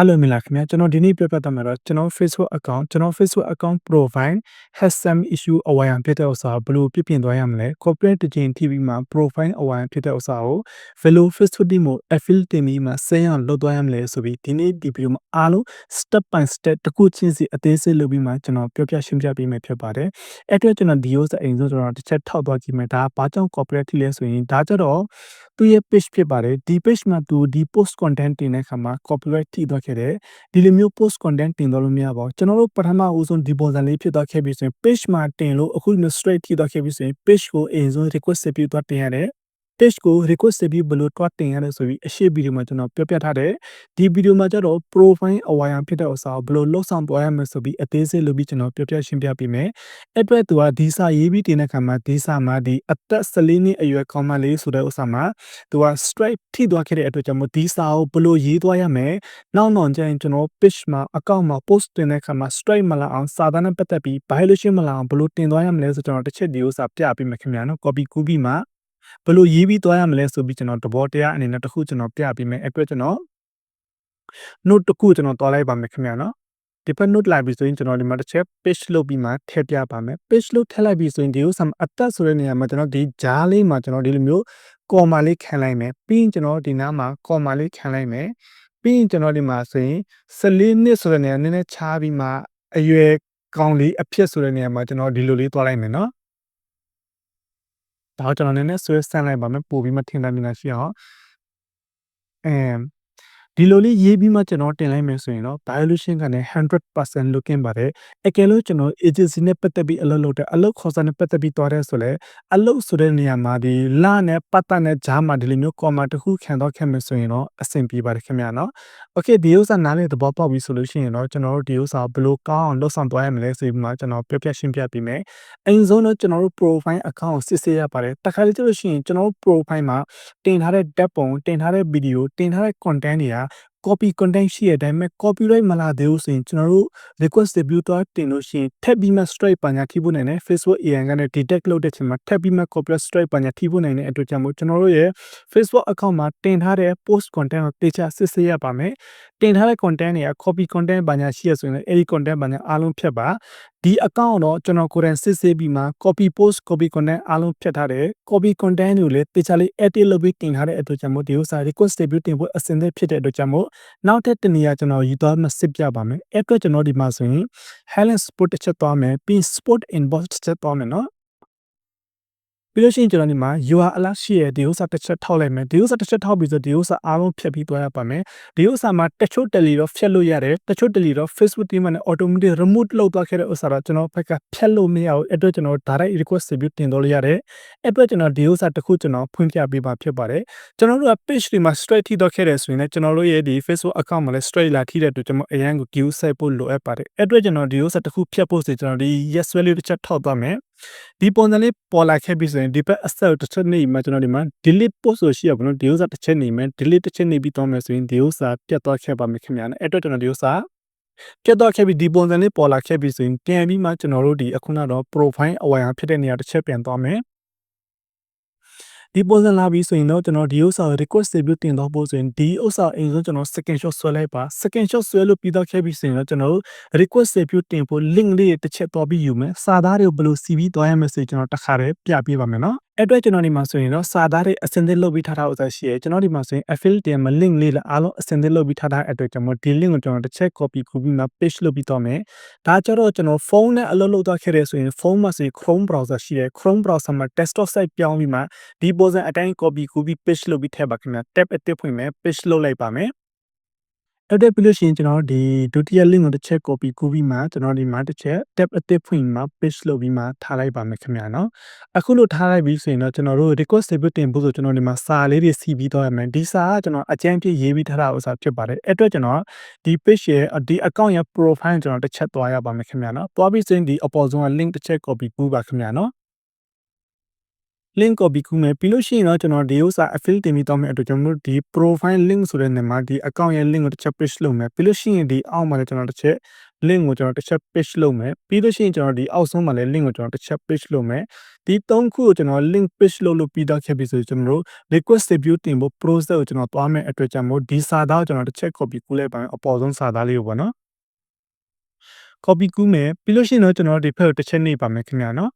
Hello မင်္ဂလာခင်ဗျာကျွန်တော်ဒီနေ့ပြပြသွားမှာတော့ကျွန်တော် Facebook account ကျွန်တော် Facebook account profile has some issue အဝိုင်းဖြစ်တဲ့ဥစ္စာကိုဘယ်လိုပြပြင်သွားရမလဲ corporate တစ်ချိန် TV မှာ profile အဝိုင်းဖြစ်တဲ့ဥစ္စာကိုဘယ်လို Facebook ဒီမို affiliate တင်ပြီးမှဆက်ရအောင်လုပ်သွားရမလဲဆိုပြီးဒီနေ့ဒီဗီဒီယိုမှာအားလုံး step by step တစ်ခုချင်းစီအသေးစိတ်လုပ်ပြီးမှကျွန်တော်ပြောပြရှင်းပြပေးမယ်ဖြစ်ပါတယ်အဲ့အတွက်ကျွန်တော်ဒီဥစ္စာအိမ်ဆုံးကျွန်တော်တစ်ချက်ထောက်သွားကြည့်မယ်ဒါဘာကြောင့် corporate ထိလဲဆိုရင်ဒါကြတော့ သူ့ရဲ့ page ဖြစ်ပါတယ်ဒီ page မှာသူဒီ post content တင်တဲ့အခါမှာ copyright ထိသွားခဲ့တယ်ဒီလိုမျိုး post content တင်တော့လို့မရပါဘူးကျွန်တော်တို့ပထမဦးဆုံးဒီပုံစံလေးဖြစ်သွားခဲ့ပြီဆိုရင် page မှာတင်လို့အခု straight ထိသွားခဲ့ပြီဆိုရင် page ကိုအရင်ဆုံး request ဆက်ပြီးသွားတင်ရတယ် page ကို request ဆက်ပြီးဘယ်လိုတွားတင်ရလဲဆိုပြီးအရှိဗီဒီယိုမှာကျွန်တော်ပြောပြထားတယ်ဒီဗီဒီယိုမှာကျတော့ profile အဝါရဖြစ်တဲ့ဥစ္စာကိုဘယ်လိုလှုပ်ဆောင်သွားရမလဲဆိုပြီးအသေးစိတ်လုပ်ပြီးကျွန်တော်ပြောပြရှင်းပြပေးမယ်အဲ့အတွက်သူကဒီစာရေးပြီးတင်တဲ့ခါမှာဒီစာမှာဒီအသက်14နှစ်အရွယ်ကောင်းမလေးဆိုတဲ့ဥစ္စာမှာသူက straight ထိသွားခဲ့တဲ့အတွက်ကြောင့်မို့ဒီစာကိုဘယ်လိုရေးသွားရမလဲနောက်တော့ကျရင်ကျွန်တော် page မှာ account မှာ post တင်တဲ့ခါမှာ straight မလာအောင်စာသားနဲ့ပတ်သက်ပြီး violation မလာအောင်ဘယ်လိုတင်သွားရမလဲဆိုကျွန်တော်တစ်ချက်ဒီဥစ္စာပြပေးမယ်ခင်ဗျာနော် copy ကူးပြီးမှ ဘယ်လိုရေးပြီးသွားရမလဲဆိုပြီးကျွန်တော်သဘောတရားအနေနဲ့တစ်ခုကျွန်တော်ပြပေးမယ်အတွက်ကျွန်တော် note တစ်ခုကျွန်တော်တွားလိုက်ပါမယ်ခင်ဗျာနော်ဒီဖက် note လိုက်ပြီဆိုရင်ကျွန်တော်ဒီမှာတစ်ချက် page လုပ်ပြီးမှထည့်ပြပါမယ် page လုပ်ထည့်လိုက်ပြီဆိုရင်ဒီဥစ္စာအသက်ဆိုတဲ့နေရာမှာကျွန်တော်ဒီဂျားလေးမှာကျွန်တော်ဒီလိုမျိုး comma လေးခံလိုက်မယ်ပြီးရင်ကျွန်တော်ဒီနားမှာ comma လေးခံလိုက်မယ်ပြီးရင်ကျွန်တော်ဒီမှာဆိုရင်14နှစ်ဆိုတဲ့နေရာနည်းနည်းခြားပြီးမှအရွယ်ကောင်းလေးအဖြစ်ဆိုတဲ့နေရာမှာကျွန်တော်ဒီလိုလေးတွားလိုက်မယ်နော် ဒါကျွန်တော်နည်းနည်းဆွဲဆန့်လိုက်ပါမယ်ပို့ပြီးမှထင်တယ်မြင်လာရှိအောင်အဲ ဒီလိုလေးရေးပြီးမှကျွန်တော်တင်လိုက်မယ်ဆိုရင်တော့ violation ကလည်း100% looking ပါတယ်အကယ်လို့ကျွန်တော် agency နဲ့ပတ်သက်ပြီးအလုပ်လုပ်တဲ့အလုပ်ခေါ်စာနဲ့ပတ်သက်ပြီးတွားတဲ့ဆိုလဲအလုပ်ဆိုတဲ့နေရာမှာဒီလနဲ့ပတ်သက်တဲ့ဂျားမှာဒီလိုမျိုး comma တစ်ခုခံတော့ခဲ့မယ်ဆိုရင်တော့အဆင်ပြေပါတယ်ခင်ဗျာနော် okay ဒီဥစ္စာနားလေသဘောပေါက်ပြီဆိုလို့ရှိရင်တော့ကျွန်တော်တို့ဒီဥစ္စာဘယ်လိုကောင်းအောင်လုပ်ဆောင်သွားရမလဲဆိုပြီးမှကျွန်တော်ပြပြရှင်းပြပေးမယ်အရင်ဆုံးတော့ကျွန်တော်တို့ profile account ကိုစစ်ဆေးရပါတယ်တခါလေကျလို့ရှိရင်ကျွန်တော်တို့ profile မှာတင်ထားတဲ့ tab ပုံတင်ထားတဲ့ video တင်ထားတဲ့ content တွေက copy content ရှိတဲ့အတိုင်းပဲ copyright မလာသေးဘူးဆိုရင်ကျွန်တော်တို့ request review သွားတင်လို့ရှိရင်ထပ်ပြီးမှ strike ပါညာထိဖို့နိုင်တယ် Facebook AI ကနေ detect လုပ်တဲ့ချိန်မှာထပ်ပြီးမှ copyright strike ပါညာထိဖို့နိုင်တဲ့အတွက်ကြောင့်မို့ကျွန်တော်တို့ရဲ့ Facebook account မှာတင်ထားတဲ့ post content ကိုတေချာစစ်ဆေးရပါမယ်တင်ထားတဲ့ content တွေက copy content ပါညာရှိရဆိုရင်လည်းအဲ့ဒီ content ပါညာအားလုံးဖြတ်ပါ ဒီ account တော့ကျွန်တော်ကိုယ်တိုင်စစ်ဆေးပြီးမှ copy post copy content အားလုံးဖြတ်ထားတယ် copy content ကိုလည်းတေချာလေး edit လုပ်ပြီးတင်ထားတဲ့အတွက်ကြောင့်မို့ဒီဥစ္စာ request debut တင်ဖို့အဆင်သင့်ဖြစ်တဲ့အတွက်ကြောင့်မို့နောက်ထပ်တနေရာကျွန်တော်ယူသွားမှစစ်ပြပါမယ်အဲ့အတွက်ကျွန်တော်ဒီမှာဆိုရင် Helen Sport တစ်ချက်သွားမယ်ပြီး Sport Inbox တစ်ချက်သွားမယ်နော် ပြီးလို့ရှိရင်ကျွန်တော်ဒီမှာ UR alert ရှိရဒီဥစ္စာတစ်ချက်ထောက်လိုက်မယ်ဒီဥစ္စာတစ်ချက်ထောက်ပြီးဆိုဒီဥစ္စာအားလုံးဖြတ်ပြီးသွားရပါမယ်ဒီဥစ္စာမှာတချို့တယ်လီတော့ဖြတ်လို့ရတယ်တချို့တယ်လီတော့ Facebook team နဲ့ automatic remove လုပ်သွားခဲ့တဲ့ဥစ္စာတော့ကျွန်တော်ဘက်ကဖြတ်လို့မရဘူးအဲ့အတွက်ကျွန်တော် direct request ပြီးတင်တော့လို့ရတယ်အဲ့အတွက်ကျွန်တော်ဒီဥစ္စာတစ်ခုကျွန်တော်ဖွင့်ပြပေးပါဖြစ်ပါတယ်ကျွန်တော်တို့က page တွေမှာ straight ထိတော့ခဲ့တယ်ဆိုရင်လည်းကျွန်တော်တို့ရဲ့ဒီ Facebook account မှာလည်း straight လာထိတဲ့အတွက်ကျွန်တော်အရန်ကို queue set ဖို့လိုအပ်ပါတယ်အဲ့အတွက်ကျွန်တော်ဒီဥစ္စာတစ်ခုဖြတ်ဖို့ဆိုကျွန်တော်ဒီ yes value တစ်ချက်ထောက်သွားမယ် ဒီပုံစံလေးပေါ်လာခဲ့ပြီဆိုရင်ဒီဘက်အဆက်တစ်ချက်နေမှာကျွန်တော်ဒီမှာ delete post ဆိုရှိရပါတော့ဒီဥစ္စာတစ်ချက်နေမယ် delete တစ်ချက်နေပြီးတော့မယ်ဆိုရင်ဒီဥစ္စာပြတ်သွားခဲ့ပါမယ်ခင်ဗျာအဲ့အတွက်ကျွန်တော်ဒီဥစ္စာပြတ်သွားခဲ့ပြီးဒီပုံစံလေးပေါ်လာခဲ့ပြီဆိုရင်ပြန်ပြီးမှကျွန်တော်တို့ဒီအခုနောက်တော့ profile အဝိုင်ဖြစ်တဲ့နေရာတစ်ချက်ပြန်သွားမယ် ဒီပုံစံလာပြီးဆိုရင်တော့ကျွန်တော်ဒီဥစ္စာကို request ပြုတင်တော့ပို့ဆိုရင်ဒီဥစ္စာအရင်ဆုံးကျွန်တော် second shot ဆွဲလိုက်ပါ second shot ဆွဲလို့ပြီးတော့ခဲ့ပြီဆိုရင်တော့ကျွန်တော် request ပြုတင်ဖို့ link လေးတစ်ချက်တော့ပြီးယူမယ်စာသားတွေကိုဘယ်လို CV သွားရမလဲဆိုကျွန်တော်တစ်ခါတည်းပြပေးပါမယ်နော် အဲ့အတွက်ကျွန်တော်ဒီမှာဆိုရင်တော့စာသားတွေအစင်သစ်လုပ်ပြီးထားတာဥစ္စာရှိရယ်ကျွန်တော်ဒီမှာဆိုရင် affiliate မှာ link လေးလာအားလုံးအစင်သစ်လုပ်ပြီးထားတဲ့အတွက်ကျွန်တော်ဒီ link ကိုကျွန်တော်တစ်ချက် copy ခုပြီးမှ paste လုပ်ပြီးတော့မယ်ဒါကြတော့ကျွန်တော်ဖုန်းနဲ့အလုပ်လုပ်တော့ခဲ့ရဆိုရင်ဖုန်းမှာဆိုရင် Chrome browser ရှိတယ် Chrome browser မှာ desktop site ပြောင်းပြီးမှဒီပုံစံအတိုင်း copy ခုပြီး paste လုပ်ပြီးထည့်ပါခင်ဗျာ tab အသစ်ဖွင့်မယ် paste လုပ်လိုက်ပါမယ် အဲ့ဒါပြီးလို့ရှိရင်ကျွန်တော်ဒီဒုတိယ link ကိုတစ်ချက် copy ကူးပြီးမှကျွန်တော်ဒီမှာတစ်ချက် tab အသစ်ဖွင့်မှာ paste လုပ်ပြီးမှထားလိုက်ပါမယ်ခင်ဗျာနော်အခုလို့ထားလိုက်ပြီးဆိုရင်တော့ကျွန်တော်တို့ request save တင်ဖို့ဆိုကျွန်တော်ဒီမှာစာလေးတွေစီးပြီးတော့ရမယ်ဒီစာကကျွန်တော်အကြမ်းပြည့်ရေးပြီးထားတာဥစားဖြစ်ပါတယ်အဲ့အတွက်ကျွန်တော်ဒီ page ရဲ့ဒီ account ရဲ့ profile ကျွန်တော်တစ်ချက်သွားရပါမယ်ခင်ဗျာနော်သွားပြီးဆိုရင်ဒီအပေါ်ဆုံးက link တစ်ချက် copy ကူးပါခင်ဗျာနော် link copy ကူးမယ်ပြီးလို့ရှိရင်တော့ကျွန်တော်ဒီဥစ္စာ affiliate တင်ပြီးတော့မယ်အတွက်ကျွန်တော်တို့ဒီ profile link ဆိုတဲ့နေရာမှာဒီ account ရဲ့ link ကိုတစ်ချက် paste လုပ်မယ်ပြီးလို့ရှိရင်ဒီအောက်မှာလည်းကျွန်တော်တစ်ချက် link ကိုကျွန်တော်တစ်ချက် paste လုပ်မယ်ပြီးလို့ရှိရင်ကျွန်တော်ဒီအောက်ဆုံးမှာလည်း link ကိုကျွန်တော်တစ်ချက် paste လုပ်မယ်ဒီ၃ခုကိုကျွန်တော် link page လုပ်လို့ပြီးတော့ခဲ့ပြီဆိုကျွန်တော်တို့ request review တင်ဖို့ process ကိုကျွန်တော်သွားမယ်အတွက်ကြောင့်မို့ဒီစာသားကိုကျွန်တော်တစ်ချက် copy ကူးလိုက်ပါမယ်အပေါ်ဆုံးစာသားလေးကိုပေါ့နော် copy ကူးမယ်ပြီးလို့ရှိရင်တော့ကျွန်တော်ဒီဖက်ကိုတစ်ချက်နှိပ်ပါမယ်ခင်ဗျာနော်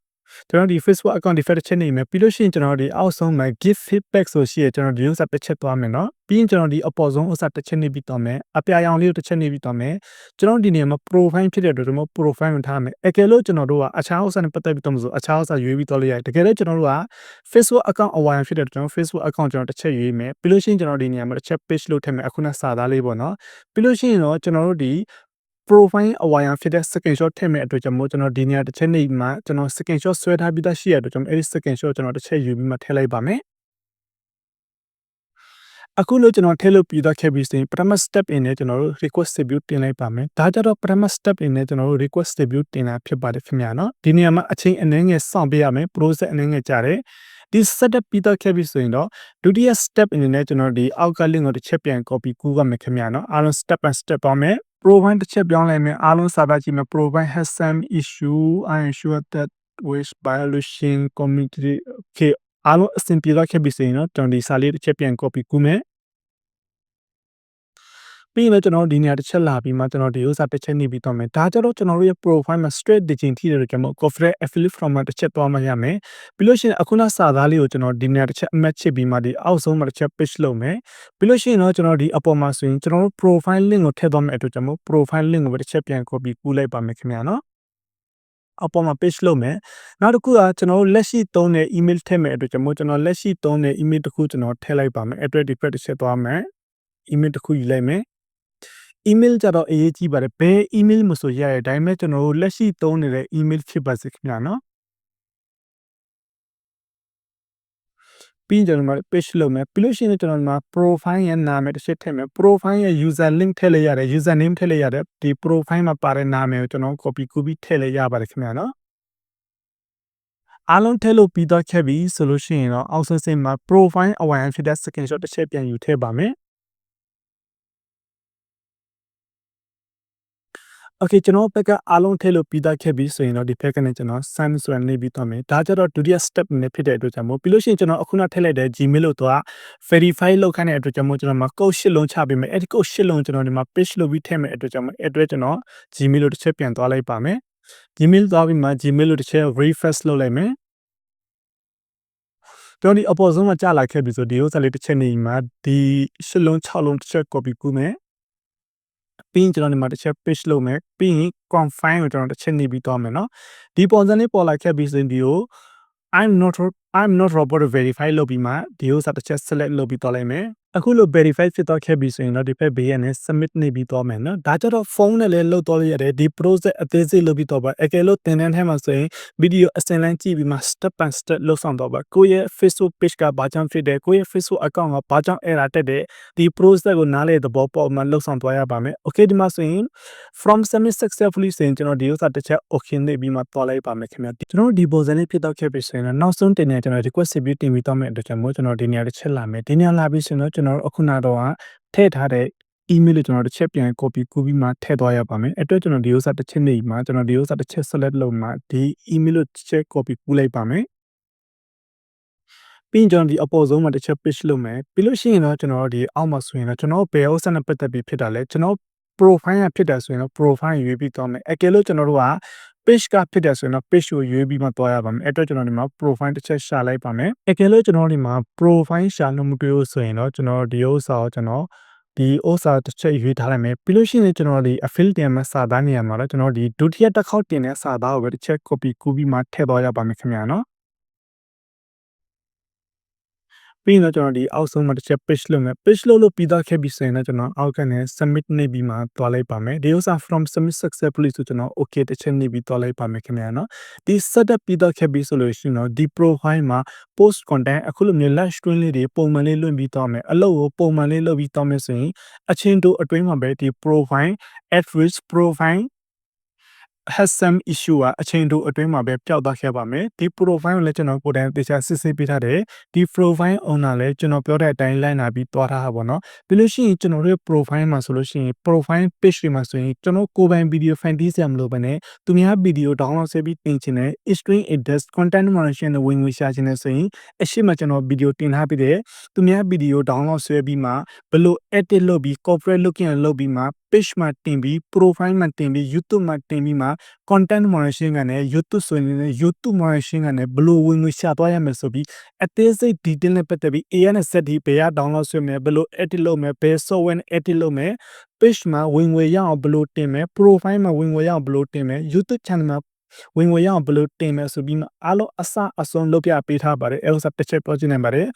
ကျွန်တော်ဒီ Facebook account ဒီ fact check နေမယ်ပြီးလို့ရှိရင်ကျွန်တော်ဒီအောက်ဆုံးမှာ give feedback ဆိုရှိရကျွန်တော်ဒီဥစ္စာတစ်ချက်သွားမယ်နော်ပြီးရင်ကျွန်တော်ဒီအပေါ်ဆုံးဥစ္စာတစ်ချက်နေပြီးသွားမယ်အပြာရောင်လေးကိုတစ်ချက်နေပြီးသွားမယ်ကျွန်တော်ဒီနေရာမှာ profile ဖြစ်တဲ့အတွက်ကျွန်တော် profile ကိုထားမယ်အကယ်လို့ကျွန်တော်တို့ကအခြားဥစ္စာနဲ့ပတ်သက်ပြီးတော့မဆိုအခြားဥစ္စာရွေးပြီးသွားလို့ရတယ်တကယ်လို့ကျွန်တော်တို့က Facebook account aware ဖြစ်တဲ့အတွက်ကျွန်တော် Facebook account ကျွန်တော်တစ်ချက်ရွေးမယ်ပြီးလို့ရှိရင်ကျွန်တော်ဒီနေရာမှာတစ်ချက် page လို့ထည့်မယ်အခုနစာသားလေးပေါ့နော်ပြီးလို့ရှိရင်တော့ကျွန်တော်တို့ဒီ profile အဝါရန်ဖြစ်တဲ့ screenshot ထည့်မဲ့အတွက်ကြောင့်မို့ကျွန်တော်ဒီနေရာတစ်ချက်နေမှာကျွန်တော် screenshot ဆွဲထားပြီးသားရှိရတဲ့အတွက်ကျွန်တော်အဲ့ဒီ screenshot ကျွန်တော်တစ်ချက်ယူပြီးမှထည့်လိုက်ပါမယ်အခုလို့ကျွန်တော်ထည့်လို့ပြီးတော့ခဲ့ပြီးဆိုရင်ပထမ step in နဲ့ကျွန်တော်တို့ request review တင်လိုက်ပါမယ်ဒါကြတော့ပထမ step in နဲ့ကျွန်တော်တို့ request review တင်တာဖြစ်ပါတယ်ခင်ဗျာနော်ဒီနေရာမှာအချိန်အနည်းငယ်စောင့်ပေးရမယ် process အနည်းငယ်ကြာတယ် ဒီ setup ပြီးတော့ခဲ့ပြီဆိုရင်တော့ဒုတိယ step အနေနဲ့ကျွန်တော်ဒီအောက်က link ကိုတစ်ချက်ပြန် copy ကူးရမယ်ခင်ဗျာနော်အားလုံး step by step ပါမယ် provide တစ်ချက်ပြောင်းလိုက်မယ်အားလုံးစာသားကြည့်မယ် provide has some issue i ensure that with violation community okay အားလုံးအဆင်ပြေတော့ခဲ့ပြီဆိုရင်တော့ကျွန်တော်ဒီစာလေးတစ်ချက်ပြန် copy ကူးမယ် ပြီးရင်လည်းကျွန်တော်ဒီနေရာတစ်ချက်လာပြီးမှကျွန်တော်ဒီဥစ္စာတစ်ချက်နေပြီးတော့မယ်ဒါကြတော့ကျွန်တော်တို့ရဲ့ profile မှာ straight ဒီချင်းထိတယ်လို့ကျွန်တော် corporate affiliate from မှာတစ်ချက်သွားမှရမယ်ပြီးလို့ရှိရင်အခုနစာသားလေးကိုကျွန်တော်ဒီနေရာတစ်ချက်အမှတ်ချစ်ပြီးမှဒီအောက်ဆုံးမှာတစ်ချက် page လုပ်မယ်ပြီးလို့ရှိရင်တော့ကျွန်တော်ဒီအပေါ်မှာဆိုရင်ကျွန်တော်တို့ profile link ကိုထည့်သွားမယ်အတွက်ကျွန်တော် profile link ကိုတစ်ချက်ပြန် copy ကူးလိုက်ပါမယ်ခင်ဗျာနော်အပေါ်မှာ page လုပ်မယ်နောက်တစ်ခုကကျွန်တော်တို့လက်ရှိသုံးတဲ့ email ထည့်မယ်အတွက်ကျွန်တော်ကျွန်တော်လက်ရှိသုံးတဲ့ email တစ်ခုကျွန်တော်ထည့်လိုက်ပါမယ် address ဒီဖက်တစ်ချက်သွားမယ် email တစ်ခုယူလိုက်မယ် email ကြတော့အရေးကြီးပါတယ်ဘယ် email မဆိုရရဒါပေမဲ့ကျွန်တော်တို့လက်ရှိသုံးနေတဲ့ email ဖြစ်ပါစေခင်ဗျာနော်ပြီးကျွန်တော်တို့ page လုပ်မယ်ပြီးလို့ရှိရင်ကျွန်တော်တို့မှာ profile ရဲ့နာမည်တစ်ချက်ထည့်မယ် profile ရဲ့ user link ထည့်လိုက်ရတယ် user name ထည့်လိုက်ရတယ်ဒီ profile မှာပါတဲ့နာမည်ကိုကျွန်တော် copy ကူးပြီးထည့်လိုက်ရပါတယ်ခင်ဗျာနော်အားလုံးထည့်လို့ပြီးတော့ခဲ့ပြီဆိုလို့ရှိရင်တော့အောက်ဆုံးစိတ်မှာ profile အဝိုင်းဖြစ်တဲ့ screenshot တစ်ချက်ပြန်ယူထည့်ပါမယ် Okay ကျွန်တော်ဘက်ကအားလုံးထည့်လို့ပြီးသားခဲ့ပြီဆိုရင်တော့ဒီဘက်ကနေကျွန်တော် send ဆိုရနေပြီးသွားမယ်ဒါကြတော့ဒုတိယ step နဲ့ဖြစ်တဲ့အတွက်ကြောင့်မို့ပြီးလို့ရှိရင်ကျွန်တော်အခုနထည့်လိုက်တဲ့ Gmail လို့တော့ verify လုပ်ခိုင်းတဲ့အတွက်ကြောင့်မို့ကျွန်တော်မှာ code ရှစ်လုံးချပေးမယ်အဲ့ဒီ code ရှစ်လုံးကျွန်တော်ဒီမှာ page လုပ်ပြီးထည့်မယ်အတွက်ကြောင့်မို့အဲ့အတွက်ကျွန်တော် Gmail လို့တစ်ချက်ပြန်သွားလိုက်ပါမယ် Gmail သွားပြီးမှ Gmail လို့တစ်ချက် refresh လုပ်လိုက်မယ်ကျွန်တော်ဒီအပေါ်ဆုံးမှာကြာလာခဲ့ပြီဆိုဒီဥစ္စာလေးတစ်ချက်နေမှာဒီရှစ်လုံး6လုံးတစ်ချက် copy ကူးမယ် ပြီးရင်ကျွန်တော်ဒီမှာတစ်ချက် page လုပ်မယ်ပြီးရင် confine ကိုကျွန်တော်တစ်ချက်နေပြီးတော့မယ်เนาะဒီပုံစံလေးပေါ်လာခဲ့ပြီးစင်ဒီကို I'm not I'm not robot verify လုပ်ပြီးမှဒီဥစ္စာတစ်ချက် select လုပ်ပြီးတော့လိုက်မယ် အခုလို verify ဖြစ်တော့ခဲ့ပြီဆိုရင်တော့ဒီဘက်ဘေးကနေ submit နေပြီးတော့မယ်နော်ဒါကြတော့ဖုန်းနဲ့လည်းလုပ်တော့ရတယ်ဒီ process အသေးစိတ်လုပ်ပြီးတော့ပါအကယ်လို့သင်တန်းထဲမှာဆိုရင် video အစင်လန်းကြည့်ပြီးမှ step by step လုပ်ဆောင်တော့ပါကိုယ့်ရဲ့ Facebook page ကဘာကြောင့်ဖြစ်တယ်ကိုယ့်ရဲ့ Facebook account ကဘာကြောင့် error တက်တယ်ဒီ process ကိုနားလည်သဘောပေါက်မှလုပ်ဆောင်သွားရပါမယ် okay ဒီမှာဆိုရင် from submit successfully ဆိုရင်ကျွန်တော်ဒီဥစ္စာတစ်ချက် okay နေပြီးမှသွားလိုက်ပါမယ်ခင်ဗျာကျွန်တော်ဒီပုံစံလေးဖြစ်တော့ခဲ့ပြီဆိုရင်နောက်ဆုံးတင်နေကျွန်တော် request ပြီးတင်ပြီးတော့မယ်အတွက်ကျွန်တော်ကျွန်တော်ဒီနေရာတစ်ချက်လာမယ်ဒီနေရာလာပြီးဆိုရင်တော့ကျွန်တော်အခုနတော့ထည့်ထားတဲ့ email ကိုကျွန်တော်တစ်ချက်ပြန် copy ကူးပြီးမှထည့်သွားရပါမယ်အဲ့အတွက်ကျွန်တော်ဒီဥစ္စာတစ်ချက်နေမှာကျွန်တော်ဒီဥစ္စာတစ်ချက် select လုပ်မှာဒီ email ကိုတစ်ချက် copy ကူးလိုက်ပါမယ်ပြီးရင်ကျွန်တော်ဒီအပေါ်ဆုံးမှာတစ်ချက် page လုပ်မယ်ပြီးလို့ရှိရင်တော့ကျွန်တော်ဒီအောက်မှာဆိုရင်တော့ကျွန်တော်ဘယ်ဥစ္စာနဲ့ပတ်သက်ပြီးဖြစ်တာလဲကျွန်တော် profile ရဖြစ်တယ်ဆိုရင်တော့ profile ရွေးပြီးတော့မယ်အကယ်လို့ကျွန်တော်တို့က page ကဖြစ်တယ်ဆိုရင်တော့ page ကိုရွေးပြီးမှတွားရပါမယ်အဲ့တော့ကျွန်တော်ဒီမှာ profile တစ်ချက်ရှာလိုက်ပါမယ်အကယ်လို့ကျွန်တော်ဒီမှာ profile ရှာလို့မတွေ့ဘူးဆိုရင်တော့ကျွန်တော်ဒီဥစ္စာကိုကျွန်တော်ဒီဥစ္စာတစ်ချက်ရွေးထားလိုက်မယ်ပြီးလို့ရှိရင်ကျွန်တော်ဒီ affiliate တင်မဲ့စာသားနေရာမှာတော့ကျွန်တော်ဒီဒုတိယတစ်ခေါက်တင်တဲ့စာသားကိုပဲတစ်ချက် copy ကူးပြီးမှထည့်သွားရပါမယ်ခင်ဗျာနော် ပြီးရင်တော့ကျွန်တော်ဒီအောက်ဆုံးမှာတစ်ချက် page လုပ်မယ် page လုပ်လို့ပြီးသားခဲ့ပြီဆိုရင်တော့ကျွန်တော်အောက်ကနေ submit နေပြီးမှတွားလိုက်ပါမယ်ဒီဥစ္စာ from submit successfully ဆိုကျွန်တော် okay တစ်ချက်နေပြီးတွားလိုက်ပါမယ်ခင်ဗျာနော်ဒီ setup ပြီးသားခဲ့ပြီဆိုလို့ရှိရင်တော့ဒီ profile မှာ post content အခုလိုမျိုး live stream လေးတွေပုံမှန်လေးလွှင့်ပြီးတော့မယ်အလုပ်ကိုပုံမှန်လေးလုပ်ပြီးတော့မယ်ဆိုရင်အချင်းတို့အတွင်းမှာပဲဒီ profile at risk profile HSM issue ကအချိန်တိုအတွင်းမှာပဲပျောက်သွားခဲ့ပါမယ်ဒီ profile ကိုလည်းကျွန်တော်ကိုယ်တိုင်သေချာစစ်ဆေးပေးထားတယ်ဒီ profile owner လည်းကျွန်တော်ပြောတဲ့အတိုင်းလိုက်နာပြီးသွားထားတာပေါ့နော်ပြီးလို့ရှိရင်ကျွန်တော်တို့ရဲ့ profile မှာဆိုလို့ရှိရင် profile page တွေမှာဆိုရင်ကျွန်တော်ကိုယ်ပိုင် video file တီးစရာမလိုဘဲနဲ့သူများ video download ဆွဲပြီးတင်ချင်တယ် string edit content moderation နဲ့ဝင်ငွေရှာချင်တယ်ဆိုရင်အရှိမကျွန်တော် video တင်ထားပြီးတယ်သူများ video download ဆွဲပြီးမှဘယ်လို edit လုပ်ပြီး corporate looking လုပ်ပြီးမှ page မှာတင်ပြီး profile မှာတင်ပြီး YouTube မှာတင်ပြီးမှ content moderation ကနေ YouTube ဆိုရင်လည်း YouTube moderation ကနေဘယ်လိုဝင်ငွေရှာသွားရမယ်ဆိုပြီးအသေးစိတ် detail နဲ့ပတ်သက်ပြီး AI နဲ့ set ဒီဘယ်ရ download ဆွဲမယ်ဘယ်လို edit လုပ်မယ်ဘယ် software နဲ့ edit လုပ်မယ် page မှာဝင်ငွေရအောင်ဘယ်လိုတင်မယ် profile မှာဝင်ငွေရအောင်ဘယ်လိုတင်မယ် YouTube channel မှာ ဝင်ငွေရအောင်ဘယ်လိုတင်မယ်ဆိုပြီးမှအားလုံးအစအဆုံးလုပ်ပြပေးထားပါတယ်အဲဥစားတစ်ချက်ပြောချင်နေပါတယ်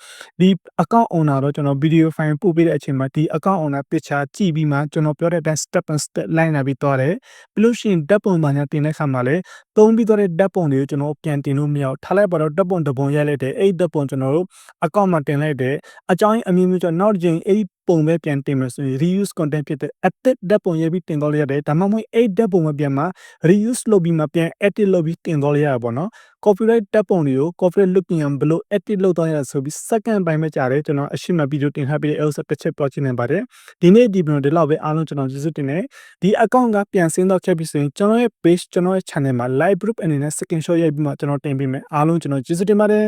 ဒီ account owner တော့ကျွန်တော် video file ပို့ပေးတဲ့အချိန်မှာဒီ account owner picture ကြည့်ပြီးမှကျွန်တော်ပြောတဲ့အတိုင်း step by step လိုက်နာပြီးသွားတယ်ပြီးလို့ရှိရင်ဓာတ်ပုံမှန်ညာတင်တဲ့ခါမှာလည်း သုံးပြီးသွားတဲ့ဓာတ်ပုံတွေကိုကျွန်တော်ပြန်တင်လို့မရဘူးထားလိုက်ပါတော့ဓာတ်ပုံတစ်ပုံရိုက်လိုက်တယ်အဲ့ဒီဓာတ်ပုံကျွန်တော်တို့ account မှာတင်လိုက်တယ်အကြောင်းအမျိုးမျိုးကျွန်တော်နောက်တစ်ချိန်အဲ့ဒီပုံပဲပြန်တင်မယ်ဆိုရင် reuse content ဖြစ်တဲ့အသစ်ဓာတ်ပုံရိုက်ပြီးတင်တော့ရရတယ်ဒါမှမဟုတ်အဲ့ဓာတ်ပုံမပြန်မှာ reuse လုပ်ပြီးမှပြန် edit လုပ်ပြီးတင်တော့ရရပါတော့ copyright ဓာတ်ပုံတွေကို copyright looking ဘယ်လို edit လုပ်တော့ရဆိုပြီး second ပိုင်းပဲကြာတယ်ကျွန်တော်အရှိမဗီဒီယိုတင်ထားပြီးတဲ့ elsa တစ်ချက်ပြောချင်နေပါတယ်ဒီနေ့ဒီဗီဒီယိုဒီလောက်ပဲအားလုံးကျွန်တော်ကျေးဇူးတင်တယ်ဒီ account ကပြန်ဆင်းတော့ခဲ့ပြီဆိုရင်ကျွန်တော်ရဲ့ page ကျွန်တော်ရဲ့ channel မှာ live group အနေနဲ့ second shot ရိုက်ပြီးမှကျွန်တော်တင်ပေးမယ်အားလုံးကျွန်တော်ကျေးဇူးတင်ပါတယ်